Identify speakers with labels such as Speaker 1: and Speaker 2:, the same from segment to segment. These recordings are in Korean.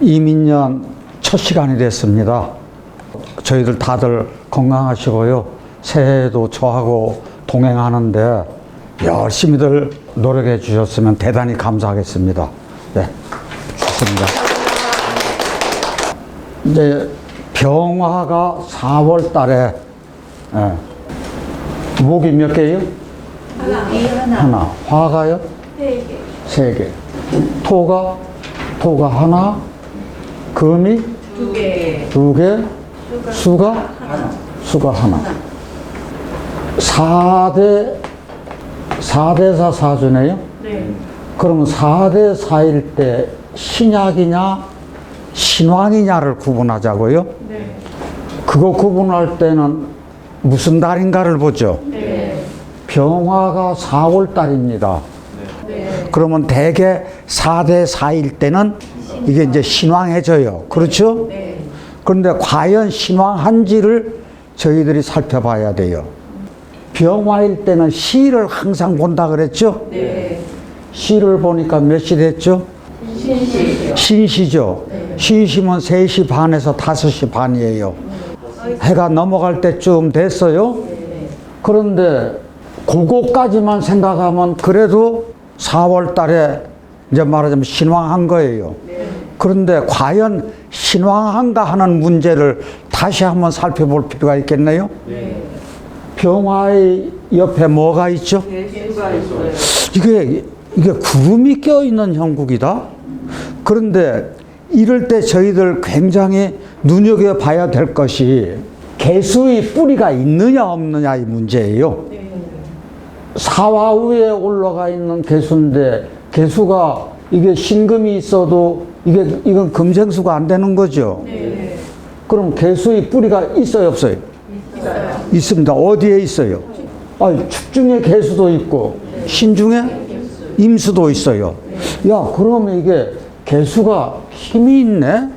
Speaker 1: 이민년 첫 시간이 됐습니다. 저희들 다들 건강하시고요. 새해도 저하고 동행하는데 열심히들 노력해 주셨으면 대단히 감사하겠습니다. 네, 좋습니다. 이제 병화가 4월 달에 예, 목이 몇 개요? 하나. 화가요? 세 개. 토가 토가 하나. 금이
Speaker 2: 두 개.
Speaker 1: 두 개. 수가 하나. 수가 하나. 4대 4대사 사주네요.
Speaker 2: 네.
Speaker 1: 그러면 4대 4일 때 신약이냐 신왕이냐를 구분하자고요.
Speaker 2: 네.
Speaker 1: 그거 구분할 때는 무슨 달인가를 보죠.
Speaker 2: 네.
Speaker 1: 병화가 4월 달입니다.
Speaker 2: 네.
Speaker 1: 그러면 대개 4대 4일 때는 이게 이제 신왕해져요. 그렇죠?
Speaker 2: 네.
Speaker 1: 그런데 과연 신왕한지를 저희들이 살펴봐야 돼요. 병화일 때는 시를 항상 본다 그랬죠?
Speaker 2: 네.
Speaker 1: 시를 보니까 몇 시 됐죠?
Speaker 2: 신시.
Speaker 1: 신시죠. 신시면 3시 반에서 5시 반이에요. 해가 넘어갈 때쯤 됐어요. 그런데 그거까지만 생각하면 그래도 4월 달에 이제 말하자면 신왕한 거예요. 그런데 과연 신왕한가 하는 문제를 다시 한번 살펴볼 필요가 있겠네요. 병화의 옆에 뭐가 있죠? 이게 이게 구름이 껴 있는 형국이다. 그런데 이럴 때 저희들 굉장히 눈여겨 봐야 될 것이 개수의 뿌리가 있느냐 없느냐 이 문제예요. 사화 위에 올라가 있는 개수인데 개수가 이게 신금이 있어도 이게 이건 금생수가 안 되는 거죠.
Speaker 2: 네.
Speaker 1: 그럼 개수의 뿌리가 있어요 없어요?
Speaker 2: 있어요.
Speaker 1: 있습니다. 어디에 있어요? 아, 축중에 개수도 있고 신중에 임수도 있어요. 야, 그러면 이게 개수가 힘이 있네?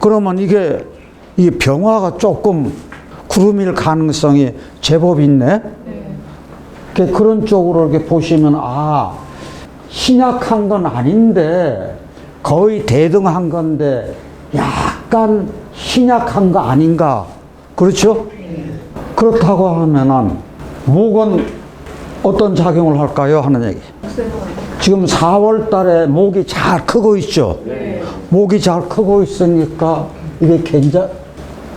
Speaker 1: 그러면 이게 이 병화가 조금 구름일 가능성이 제법 있네? 그- 그런 쪽으로 이렇게 보시면, 아, 신약한 건 아닌데, 거의 대등한 건데, 약간 신약한 거 아닌가? 그렇죠? 그렇다고 하면은, 목은 어떤 작용을 할까요? 하는 얘기. 지금 4월 달에 목이 잘 크고 있죠? 목이 잘 크고 있으니까 이게 견자,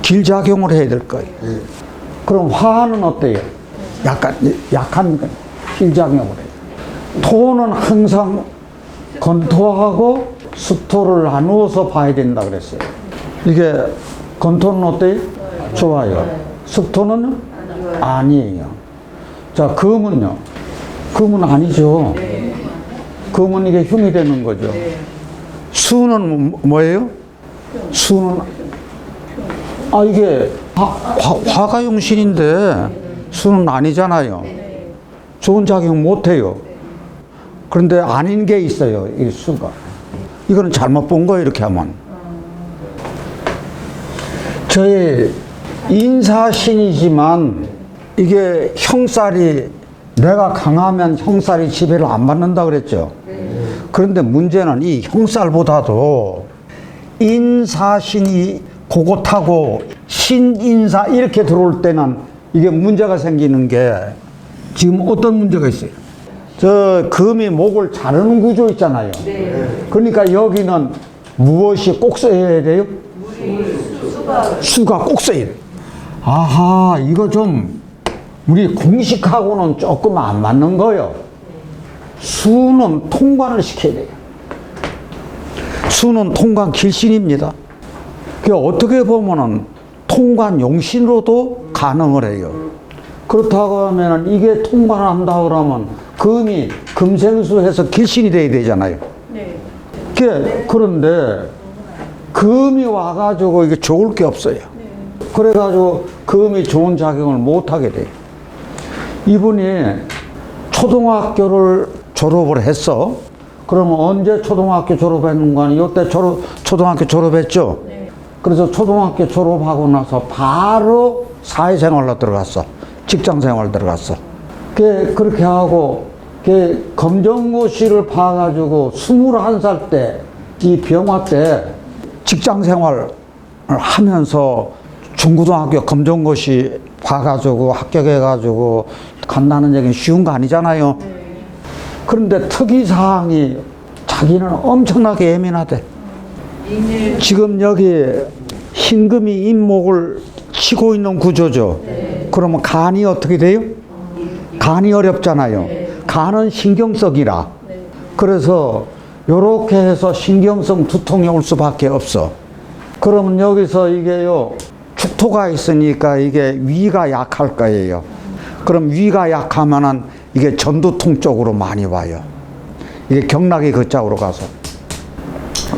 Speaker 1: 길작용을 해야 될 거예요. 그럼 화는 어때요? 약간, 약한 거, 길작용을 해요. 토는 항상 건토하고 수토를 나누어서 봐야 된다 그랬어요. 이게 건토는 어때요? 좋아요. 수토는 아니에요. 자, 금은요? 금은 아니죠. 금은 이게 흉이 되는 거죠. 수는 뭐- 뭐예요? 수는 아 이게 화, 화, 화가 용신인데 수는 아니잖아요. 좋은 작용 못 해요. 그런데 아닌 게 있어요. 이 수가. 이거는 잘못 본 거예요. 이렇게 하면. 저의 인사신이지만 이게 형살이 내가 강하면 형살이 지배를 안 받는다 그랬죠. 그런데 문제는 이 형살보다도 인사신이 고곳하고 신인사 이렇게 들어올 때는 이게 문제가 생기는 게 지금 어떤 문제가 있어요? 저 금이 목을 자르는 구조 있잖아요. 그러니까 여기는 무엇이 꼭 써야 돼요? 수가 꼭 써야 돼요. 아하, 이거 좀 우리 공식하고는 조금 안 맞는 거예요. 수는 통관을 시켜야 돼요. 수는 통관 길신입니다. 그 어떻게 보면은 통관 용신으로도 가능을 해요. 그렇다고 하면은 이게 통관한다 그러면 금이 금생수 해서 길신이 돼야 되잖아요.
Speaker 2: 네.
Speaker 1: 그 그런데 금이 와가지고 이게 좋을 게 없어요. 그래가지고 금이 좋은 작용을 못 하게 돼요. 이분이 초등학교를 졸업을 했어. 그러면 언제 초등학교 졸업했는 거 아니에요? 이때 졸업, 초등학교 졸업했죠? 그래서 초등학교 졸업하고 나서 바로 사회생활로 들어갔어. 직장생활 들어갔어. 그- 그렇게 하고 그 검정고 씨를 봐가지고 21살 때, 이 병화 때 직장 생활을 하면서 중고등학교 검정고시 봐가지고 합격해가지고 간다는 얘기는 쉬운 거 아니잖아요. 그런데 특이사항이 자기는 엄청나게 예민하대. 지금 여기 흰금이 잇목을 치고 있는 구조죠. 그러면 간이 어떻게 돼요? 간이 어렵잖아요. 간은 신경성이라. 그래서 요렇게 해서 신경성 두통이 올 수밖에 없어. 그러면 여기서 이게요, 축토가 있으니까 이게 위가 약할 거예요. 그럼 위가 약하면은 이게 전두통 쪽으로 많이 와요. 이게 경락이 그 쪽으로 가서.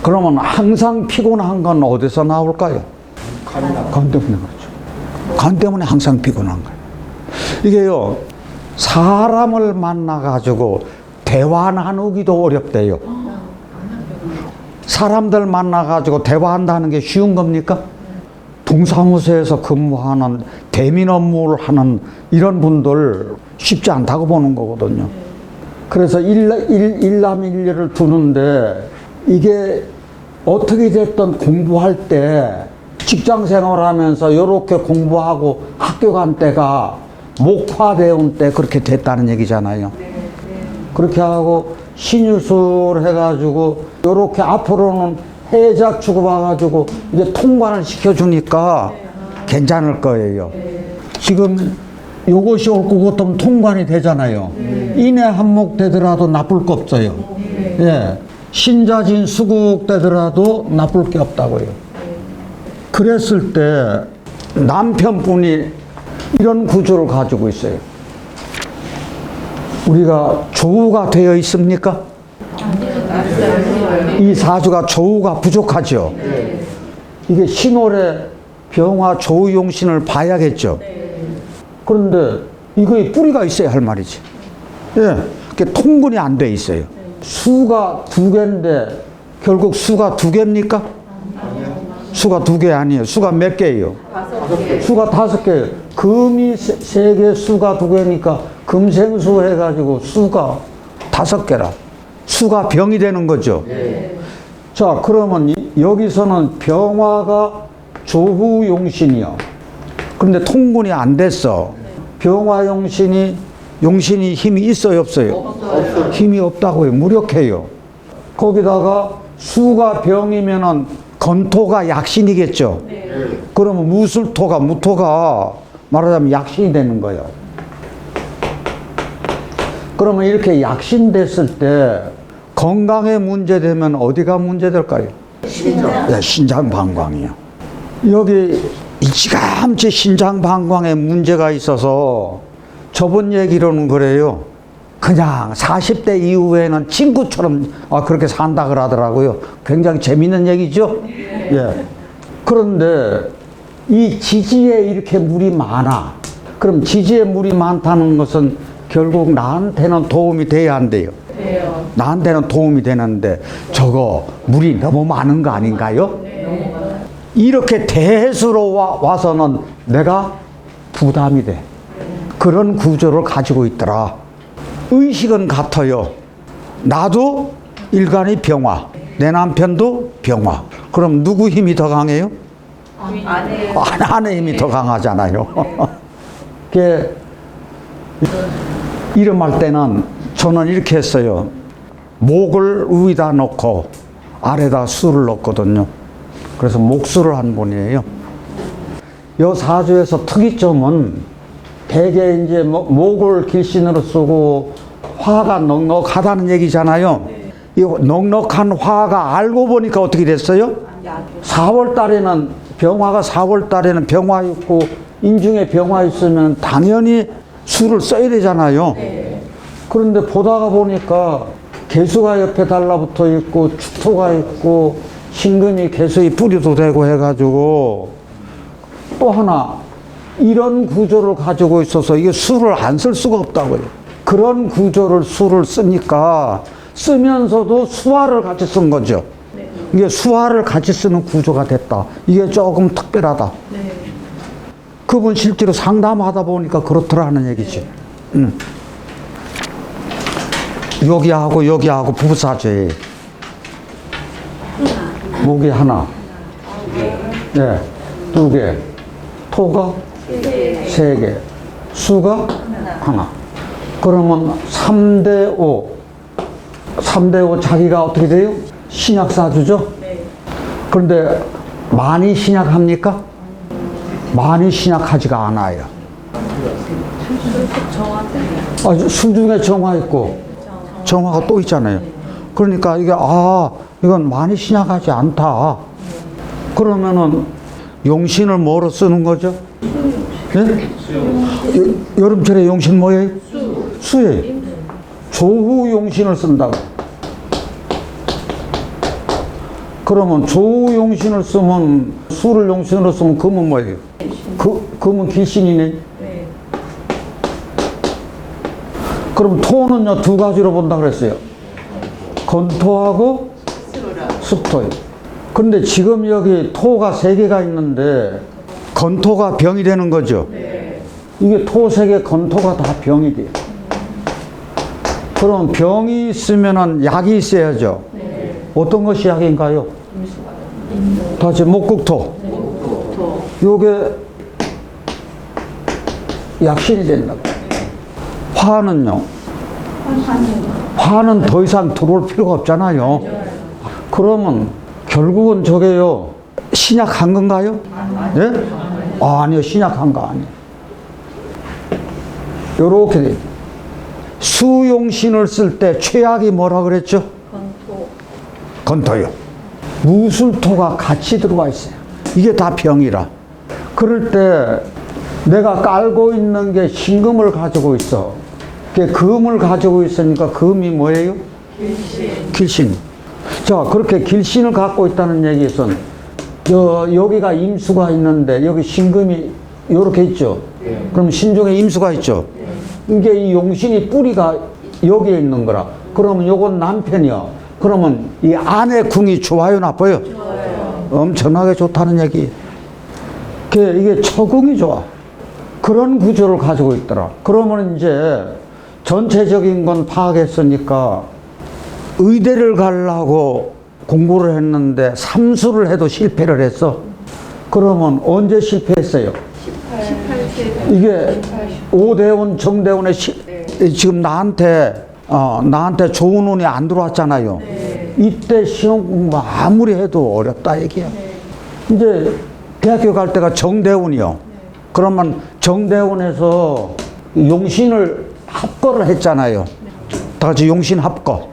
Speaker 1: 그러면 항상 피곤한 건 어디서 나올까요? 간 때문에 그렇죠. 간 때문에 항상 피곤한 거예요. 이게요, 사람을 만나가지고 대화 나누기도 어렵대요. 사람들 만나가지고 대화한다는 게 쉬운 겁니까? 동사무소에서 근무하는 대민 업무를 하는 이런 분들 쉽지 않다고 보는 거거든요. 그래서 일, 일, 일남일녀를 두는데 이게 어떻게 됐든 공부할 때 직장 생활하면서 이렇게 공부하고 학교 간 때가 목화대운 때 그렇게 됐다는 얘기잖아요. 그렇게 하고 신유술 해가지고 이렇게 앞으로는 해자 주고봐가지고 이제 통관을 시켜주니까 괜찮을 거예요. 지금 요것이 옳고 그것도 통관이 되잖아요. 인해 한목 되더라도 나쁠 거 없어요. 예. 신자진 수국 되더라도 나쁠 게 없다고요. 그랬을 때 남편분이 이런 구조를 가지고 있어요. 우리가 조우가 되어 있습니까? 이 사주가 조우가 부족하죠. 이게 신월에 병화 조우용신을 봐야겠죠. 그런데 이거에 뿌리가 있어야 할 말이지. 예, 통근이 안 돼 있어요. 수가 두 개인데 결국 수가 두 개입니까? 수가 두 개 아니에요. 수가 몇 개예요? 수가 다섯 개, 금이 세- 세 개, 수가 두 개니까 금생수 해가지고 수가 다섯 개라. 수가 병이 되는 거죠. 자, 그러면 이- 여기서는 병화가 조후용신이요. 그런데 통분이 안 됐어. 병화용신이 용신이 힘이 있어요, 없어요? 힘이 없다고요. 무력해요. 거기다가 수가 병이면은 건토가 약신이겠죠. 그러면 무술토가 무토가 말하자면 약신이 되는 거예요. 그러면 이렇게 약신됐을 때 건강에 문제되면 어디가 문제될까요? 신장. 네, 신장 방광이요. 여기 일찌감치 신장 방광에 문제가 있어서 저번 얘기로는 그래요. 그냥 40대 이후에는 친구처럼 아, 그렇게 산다 그러더라고요. 굉장히 재밌는 얘기죠? 예. 그런데 이 지지에 이렇게 물이 많아. 그럼 지지에 물이 많다는 것은 결국 나한테는 도움이 돼야 한대요.
Speaker 2: 돼요.
Speaker 1: 나한테는 도움이 되는데 저거 물이 너무 많은 거 아닌가요? 이렇게 대수로 와, 와서는 내가 부담이 돼. 그런 구조를 가지고 있더라. 의식은 같아요. 나도 일간이 병화, 내 남편도 병화. 그럼 누구 힘이 더 강해요?
Speaker 2: 안에
Speaker 1: 아, 아내 힘이 더 강하잖아요. 그게 이름할 때는 저는 이렇게 했어요. 목을 위에다 놓고 아래다 수를 넣거든요. 그래서 목수를 한 분이에요. 요 사주에서 특이점은 대개 이제 목- 목을 길신으로 쓰고 화가 넉넉하다는 얘기잖아요. 이 넉넉한 화가 알고 보니까 어떻게 됐어요? 4월 달에는 병화가 4월 달에는 병화 있고 인중에 병화 있으면 당연히 술을 써야 되잖아요. 그런데 보다가 보니까 개수가 옆에 달라붙어 있고 축토가 있고 신금이 개수의 뿌리도 되고 해가지고 또 하나 이런 구조를 가지고 있어서 이게 술을 안쓸 수가 없다고요. 그런 구조를 술을 쓰니까 쓰면서도 수화를 같이 쓴 거죠. 이게 수화를 같이 쓰는 구조가 됐다. 이게 조금 특별하다.
Speaker 2: 네.
Speaker 1: 그분 실제로 상담하다 보니까 그렇더라는 얘기지. 음. 여기하고 여기하고 부부사죄. 목이 하나. 네, 두 개. 토가 세 개. 수가 하나. 그러면 3대 5. 3대 5 자기가 어떻게 돼요? 신약 사주죠? 그런데 많이 신약합니까? 많이 신약하지가 않아요. 아, 술 중에 정화 있고 정화가 또 있잖아요. 그러니까 이게 아 이건 많이 신약하지 않다. 그러면은 용신을 뭐로 쓰는 거죠? 예? 여- 여름철에 용신 뭐예요? 수 예요. 조후 용신을 쓴다고. 그러면 조후 용신을 쓰면 수를 용신으로 쓰면 금은 뭐예요? 그 금은 길신이네. 그럼 토는요 두 가지로 본다 그랬어요. 건토하고 습토요. 근데 지금 여기 토가 세 개가 있는데 건토가 병이 되는 거죠. 이게 토 세 개, 건토가 다 병이 돼요. 그럼 병이 있으면은 약이 있어야죠. 어떤 것이 약인가요? 다시 목국토. 요게 약신이 된다고. 화는요. 화는 더 이상 들어올 필요가 없잖아요. 그러면 결국은 저게요. 신약한 건가요? 예? 아, 아니요. 신약한 거 아니에요. 요렇게 돼. 수용신을 쓸 때 최악이 뭐라 그랬죠?
Speaker 2: 건토.
Speaker 1: 건토요. 무술토가 같이 들어와 있어요. 이게 다 병이라. 그럴 때 내가 깔고 있는 게 신금을 가지고 있어. 그게 금을 가지고 있으니까 금이 뭐예요?
Speaker 2: 길신.
Speaker 1: 길신. 자, 그렇게 길신을 갖고 있다는 얘기에선 저 여기가 임수가 있는데 여기 신금이 요렇게 있죠. 그럼 신중에 임수가 있죠. 이게 이 용신이 뿌리가 여기에 있는 거라. 그러면 요건 남편이야. 그러면 이 아내 궁이 좋아요, 나빠요? 엄청나게 좋다는 얘기. 그 이게 처궁이 좋아. 그런 구조를 가지고 있더라. 그러면 이제 전체적인 건 파악했으니까 의대를 가려고 공부를 했는데 삼수를 해도 실패를 했어. 그러면 언제 실패했어요?
Speaker 2: 18세.
Speaker 1: 이게 오대원 정대원의 시- 지금 나한테 어, 나한테 좋은 운이 안 들어왔잖아요. 이때 시험 공부 아무리 해도 어렵다 얘기야. 이제 대학교 갈 때가 정대원이요. 그러면 정대원에서 용신을 합거를 했잖아요. 다 같이 용신 합거.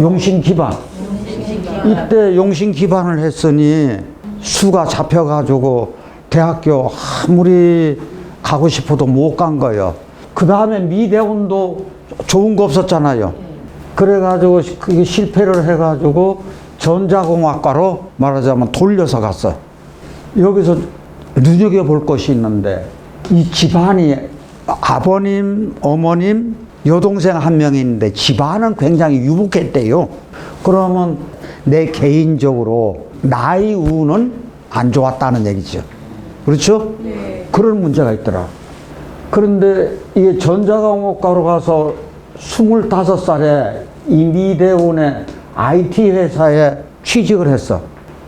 Speaker 1: 용신 기반. 이때 용신 기반을 했으니 수가 잡혀가지고 대학교 아무리 가고 싶어도 못 간 거예요. 그 다음에 미대원도 좋은 거 없었잖아요. 그래가지고 그게 실패를 해가지고 전자공학과로 말하자면 돌려서 갔어. 여기서 눈여겨볼 것이 있는데 이 집안이 아버님, 어머님, 여동생 한 명이 있는데 집안은 굉장히 유복했대요. 그러면 내 개인적으로 나이 운은 안 좋았다는 얘기죠. 그렇죠?
Speaker 2: 네.
Speaker 1: 그런 문제가 있더라. 그런데 이게 전자공학과로 가서 25살에 이 미대원의 IT 회사에 취직을 했어.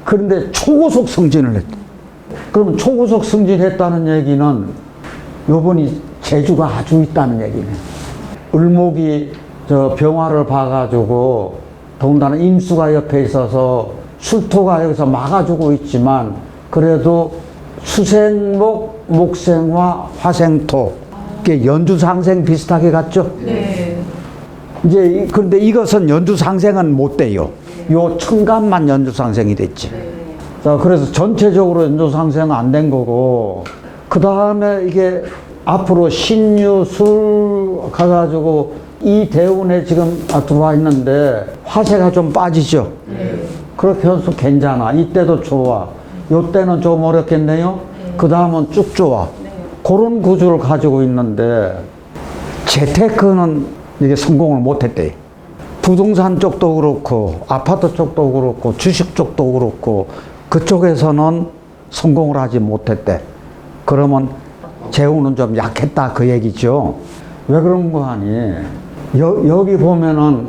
Speaker 1: 그런데 초고속 승진을 했대. 그럼 초고속 승진했다는 얘기는 요번이 재주가 아주 있다는 얘기네. 을목이 저 병화를 봐가지고 더군다나 임수가 옆에 있어서 술토가 여기서 막아주고 있지만 그래도 수생목, 목생화, 화생토 이게 연주상생 비슷하게 갔죠?
Speaker 2: 네.
Speaker 1: 이제 이- 그런데 이것은 연주상생은 못 돼요. 요 청감만 연주상생이 됐지. 자, 그래서 전체적으로 연주상생은 안 된 거고, 그 다음에 이게 앞으로 신유 술 가가지고 이 대운에 지금 아, 들어와 있는데 화세가 좀 빠지죠. 그렇게 해서 괜찮아. 이때도 좋아. 요때는 좀 어렵겠네요. 그 다음은 쭉 좋아. 그런 구조를 가지고 있는데 재테크는 이게 성공을 못했대. 부동산 쪽도 그렇고 아파트 쪽도 그렇고 주식 쪽도 그렇고 그쪽에서는 성공을 하지 못했대. 그러면 재우는 좀 약했다 그 얘기죠. 왜 그런 거 아니? 여, 여기 보면은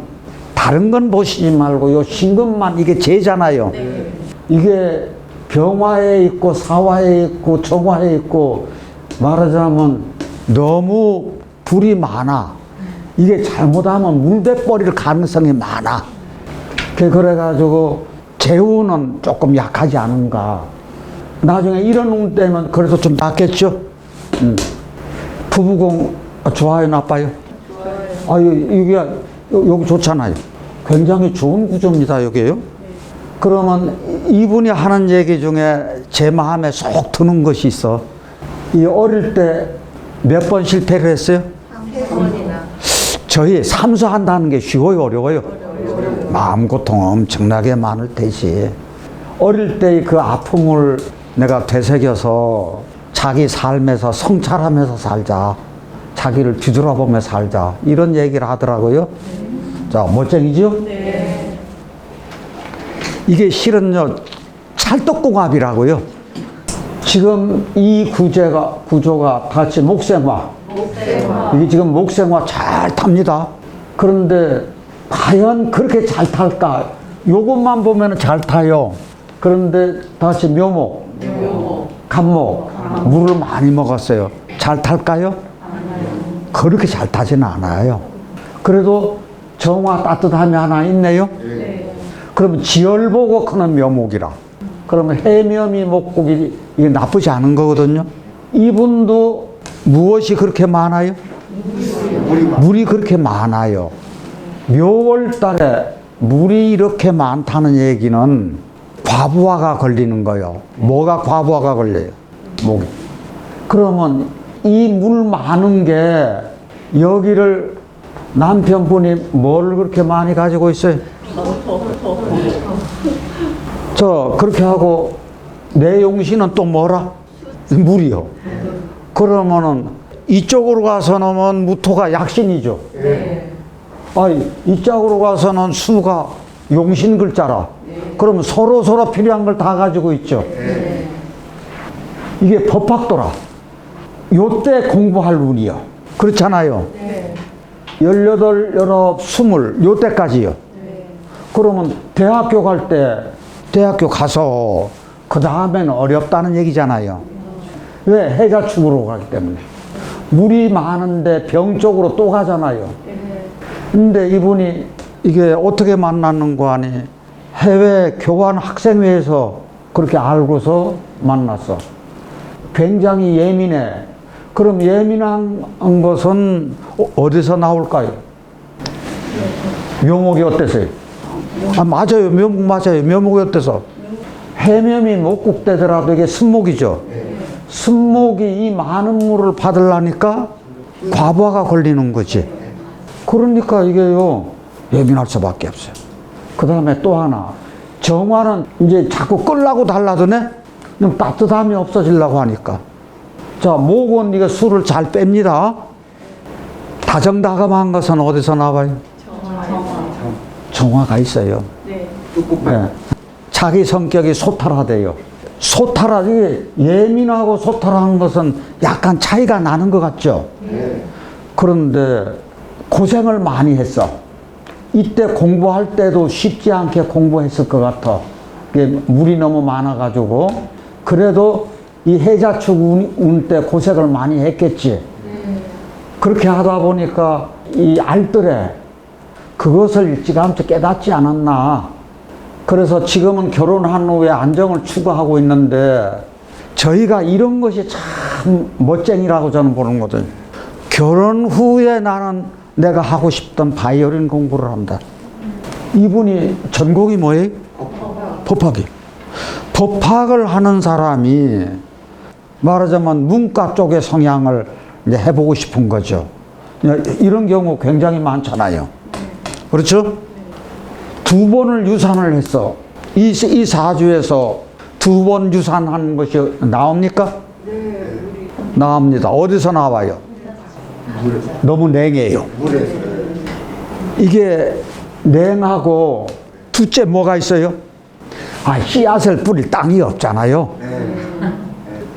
Speaker 1: 다른 건 보시지 말고 요 신금만 이게 제잖아요. 이게 병화에 있고 사화에 있고 정화에 있고 말하자면 너무 불이 많아. 이게 잘못하면 물배 버릴 가능성이 많아. 그- 그래가지고 재우는 조금 약하지 않은가. 나중에 이런 운 때는 그래서 좀 낫겠죠. 음. 부부공 좋아요, 나빠요? 아, 이게 요- 여기 좋잖아요. 굉장히 좋은 구조입니다, 여기요. 그러면 이분이 하는 얘기 중에 제 마음에 쏙 드는 것이 있어. 이 어릴 때 몇 번 실패를 했어요?
Speaker 2: 세 번이나.
Speaker 1: 저희 삼수한다는 게 쉬워요, 어려워요? 마음 고통 엄청나게 많을 테지. 어릴 때그 아픔을 내가 되새겨서 자기 삶에서 성찰하면서 살자. 자기를 뒤돌아보며 살자. 이런 얘기를 하더라고요. 자, 멋쟁이죠? 이게 실은요, 찰떡궁합이라고요. 지금 이 구제가, 구조가 같이 목생화. 이게 지금 목생화 잘 탑니다. 그런데 과연 그렇게 잘 탈까? 요것만 보면 잘 타요. 그런데 다시 묘목, 간목, 물을 많이 먹었어요. 잘 탈까요? 그렇게 잘 타지는 않아요. 그래도 정화 따뜻함이 하나 있네요. 그러면 지열 보고 크는 묘목이라. 그러면 해묘미 목국이 이게 나쁘지 않은 거거든요. 이분도 무엇이 그렇게 많아요? 물이 그렇게 많아요. 묘월 달에 물이 이렇게 많다는 얘기는 과부하가 걸리는 거예요. 뭐가 과부하가 걸려요? 목이. 그러면 이 물 많은 게 여기를 남편분이 뭘 그렇게 많이 가지고 있어요? 저 그렇게 하고 내 용신은 또 뭐라? 물이요. 그러면은 이쪽으로 가서는 무토가 약신이죠. 아니 이쪽으로 가서는 수가 용신 글자라. 그러면 서로 서로 필요한 걸 다 가지고 있죠. 이게 법학도라. 요때 공부할 운이요. 그렇잖아요. 열여덟, 열아홉, 스물 요때까지요. 그러면 대학교 갈 때 대학교 가서 그 다음에는 어렵다는 얘기잖아요. 왜? 해가 축으로 가기 때문에. 물이 많은데 병 쪽으로 또 가잖아요. 근데 이분이 이게 어떻게 만났는 거 아니? 해외 교환 학생회에서 그렇게 알고서 만났어. 굉장히 예민해. 그럼 예민한 것은 어- 어디서 나올까요? 묘목이 어때서요? 아, 맞아요. 묘목 맞아요. 묘목이 어때서? 해묘이 목국되더라도 이게 순목이죠. 순목이 이 많은 물을 받으려니까 과부하가 걸리는 거지. 그러니까 이게요, 예민할 수밖에 없어요. 그 다음에 또 하나. 정화는 이제 자꾸 끌라고 달라드네? 그럼 따뜻함이 없어지려고 하니까. 자, 목은 이거 술을 잘 뺍니다. 다정다감한 것은 어디서 나와요? 정화 가 있어요.
Speaker 2: 네.
Speaker 1: 예. 자기 성격이 소탈하대요. 소탈하, 이게 예민하고 소탈한 것은 약간 차이가 나는 것 같죠? 그런데 고생을 많이 했어. 이때 공부할 때도 쉽지 않게 공부했을 것 같아. 이게 물이 너무 많아가지고. 그래도 이 해자축 운 때 고생을 많이 했겠지. 그렇게 하다 보니까 이 알뜰해. 그것을 일찌감치 깨닫지 않았나. 그래서 지금은 결혼한 후에 안정을 추구하고 있는데 저희가 이런 것이 참 멋쟁이라고 저는 보는 거거든요. 결혼 후에 나는 내가 하고 싶던 바이올린 공부를 한다. 이분이 전공이 뭐예요? 법학이. 법학을 하는 사람이 말하자면 문과 쪽의 성향을 이제 해보고 싶은 거죠. 이런 경우 굉장히 많잖아요. 그렇죠? 두 번을 유산을 했어. 이, 이 사주에서 두 번 유산한 것이 나옵니까? 나옵니다. 어디서 나와요? 너무 냉해요. 이게 냉하고 둘째 뭐가 있어요? 아, 씨앗을 뿌릴 땅이 없잖아요.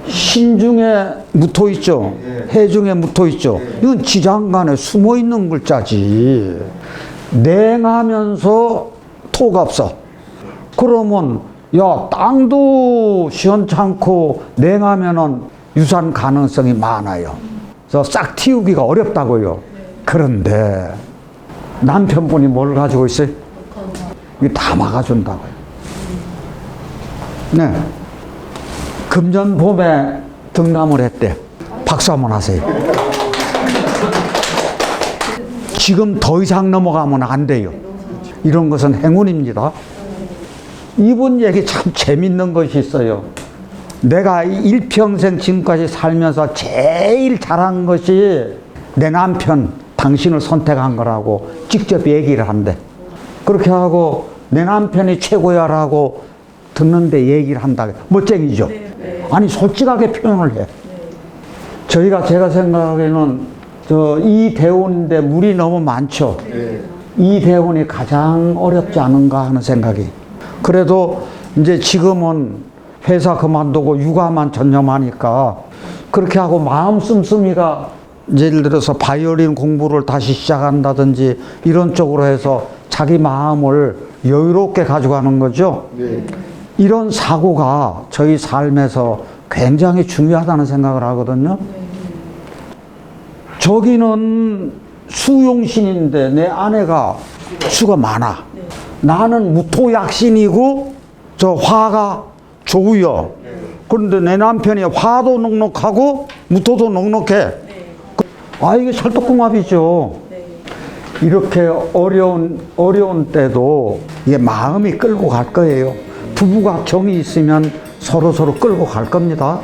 Speaker 1: 신중에 묻어 있죠. 해중에 묻어 있죠. 이건 지장간에 숨어 있는 글자지. 냉하면서 토가 없어. 그러면 야 땅도 시원찮고 냉하면은 유산 가능성이 많아요. 그래서 싹 틔우기가 어렵다고요. 그런데 남편분이 뭘 가지고 있어요? 이게 다 막아준다고요. 네. 금년 봄에 등남을 했대. 박수 한번 하세요. 지금 더 이상 넘어가면 안 돼요. 이런 것은 행운입니다. 이분 얘기 참 재밌는 것이 있어요. 내가 일평생 지금까지 살면서 제일 잘한 것이 내 남편, 당신을 선택한 거라고 직접 얘기를 한대. 그렇게 하고 내 남편이 최고야라고 듣는데 얘기를 한다. 멋쟁이죠? 아니, 솔직하게 표현을 해. 저희가 제가 생각하기에는 저 이 대원인데 물이 너무 많죠. 이 대원이 가장 어렵지 않은가 하는 생각이. 그래도 이제 지금은 회사 그만두고 육아만 전념하니까 그렇게 하고 마음 씀씀이가 예를 들어서 바이올린 공부를 다시 시작한다든지 이런 쪽으로 해서 자기 마음을 여유롭게 가져가는 거죠. 이런 사고가 저희 삶에서 굉장히 중요하다는 생각을 하거든요. 저기는 수용신인데 내 아내가 수가 많아. 나는 무토약신이고 저 화가 좋고요. 그런데 내 남편이 화도 넉넉하고 무토도 넉넉해. 아 이게 찰떡궁합이죠. 이렇게 어려운 어려운 때도 이게 마음이 끌고 갈 거예요. 부부가 정이 있으면 서로 서로 끌고 갈 겁니다.